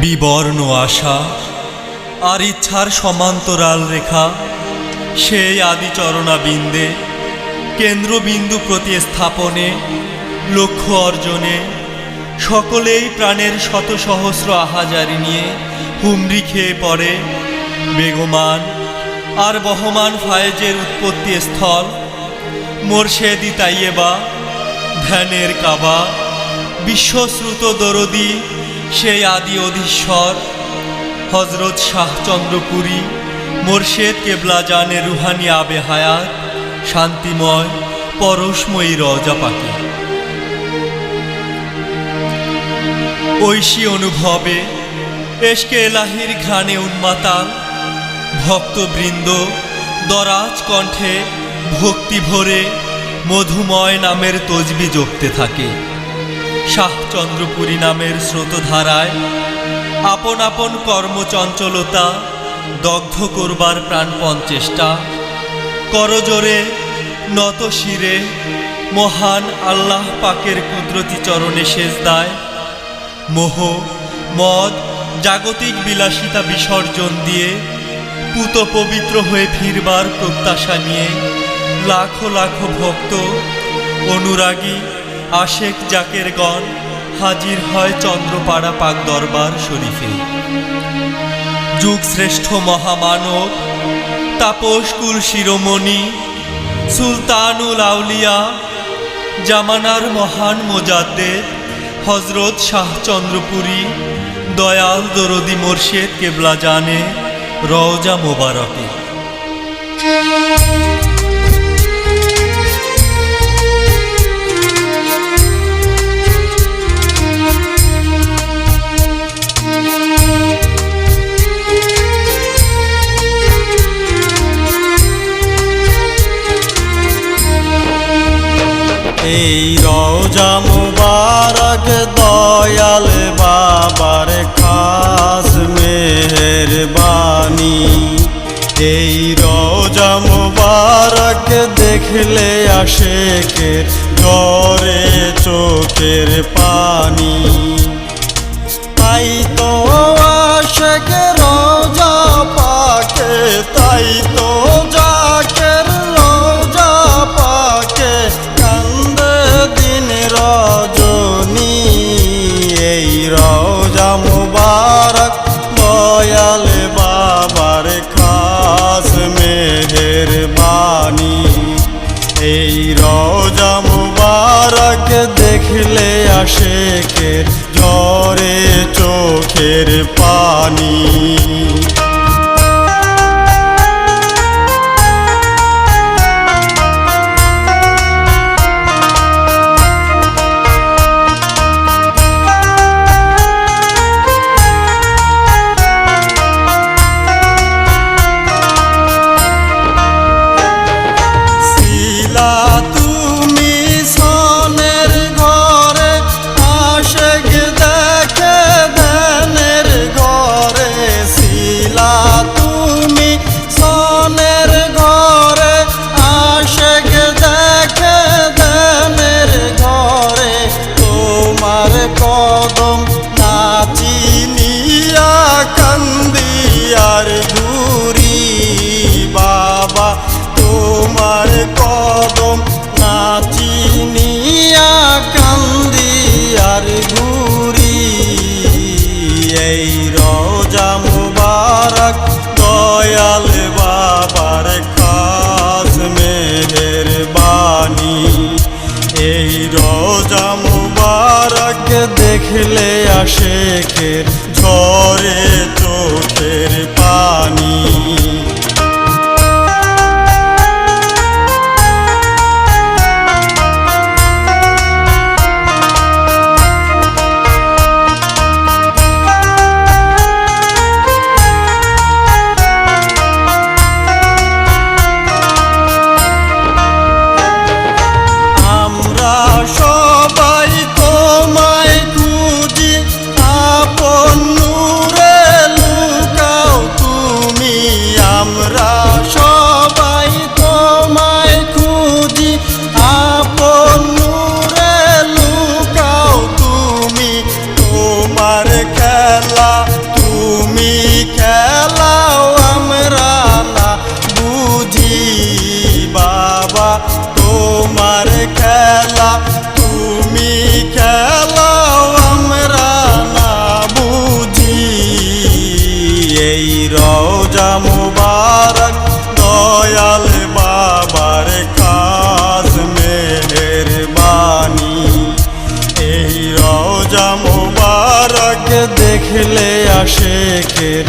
বিবর্ণ আশা আর ইচ্ছার সমান্তরাল রেখা, সেই আদিচরণা বিন্দে, কেন্দ্রবিন্দু প্রতিস্থাপনে, লক্ষ্য অর্জনে, সকলেই প্রাণের শত সহস্র আহাজারি নিয়ে হুমড়ি খেয়ে পড়ে, বেগমান আর বহমান ফায়েজের উৎপত্তি স্থল, মোর্শেদি তাইয়েবা, ধ্যানের কাবা, বিশ্বশ্রুত দরদি সেই আদি অধীশ্বর, হজরত শাহচন্দ্রপুরী মোর্শেদ কেবলা জানে রুহানি আবে হায়াত, শান্তিময়, পরশময়ী রজা পাখি ঐশী অনুভবে এসকে এলাহির ঘ্রাণে উন্মাতাল ভক্তবৃন্দ, দরাজ কণ্ঠে ভক্তি ভরে মধুময় নামের তজবি জপতে থাকে। শাহচন্দ্রপুরী নামের স্রোতধারায় আপন আপন কর্মচঞ্চলতা, দগ্ধ করবার প্রাণপণ চেষ্টা করজোরে নত শিরে, মহান আল্লাহ পাকের কুদরতি চরণে শেষ দায়। মোহ, মদ, জাগতিক বিলাসিতা বিসর্জন দিয়ে পুত পবিত্র হয়ে ফিরবার প্রত্যাশা নিয়ে লাখো লাখো ভক্ত, অনুরাগী আশেক জাকের গণ, হাজির হয় চন্দ্রপাড়া পাক দরবার শরীফে। যুগ শ্রেষ্ঠ মহামানব তাপসকুল শিরোমণি, সুলতানুল আউলিয়া, জামানার মহান মোজাদ্দেদ হজরত শাহ চন্দ্রপুরী, দয়াল দরদি মোর্শেদ কেবলা জানে রওজা মোবারকে। এই রওজা মুবারক দয়াল বাবার খাস মেহরবানি। এই রওজা মুবারক দেখলে আসে কে চোখের পানি। তাই তো আশেক রোজা পাকে, তাই তো দয়াল বাবার খাস মেহের বাণী এই রোজা মুবারক দেখলে আসে রোজা মুবারক দয়াল বাবার কাজ মেহের বানি এই রোজা মুবারক দেখলে আশেখের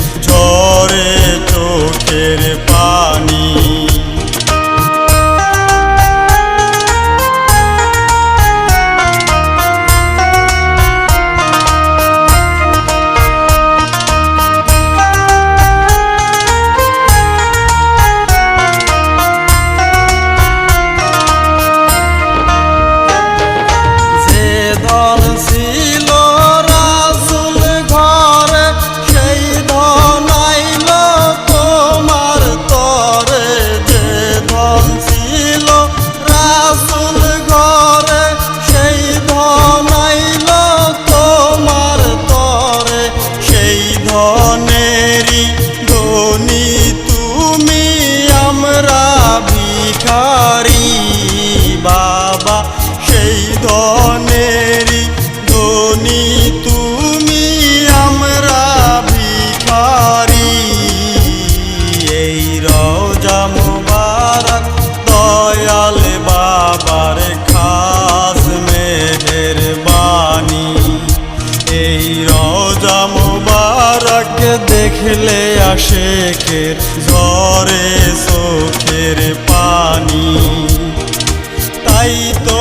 শেখের ঝরে চোখের পানি। তাই তো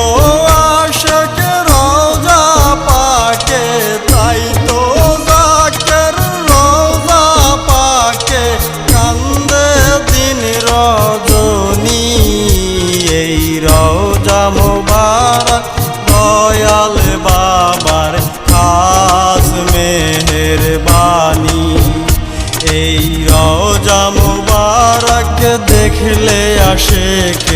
আশেকের রোজা পাকে, তাই তো রোজা পাকে এই দয়াল বা দেখলে আসে কে?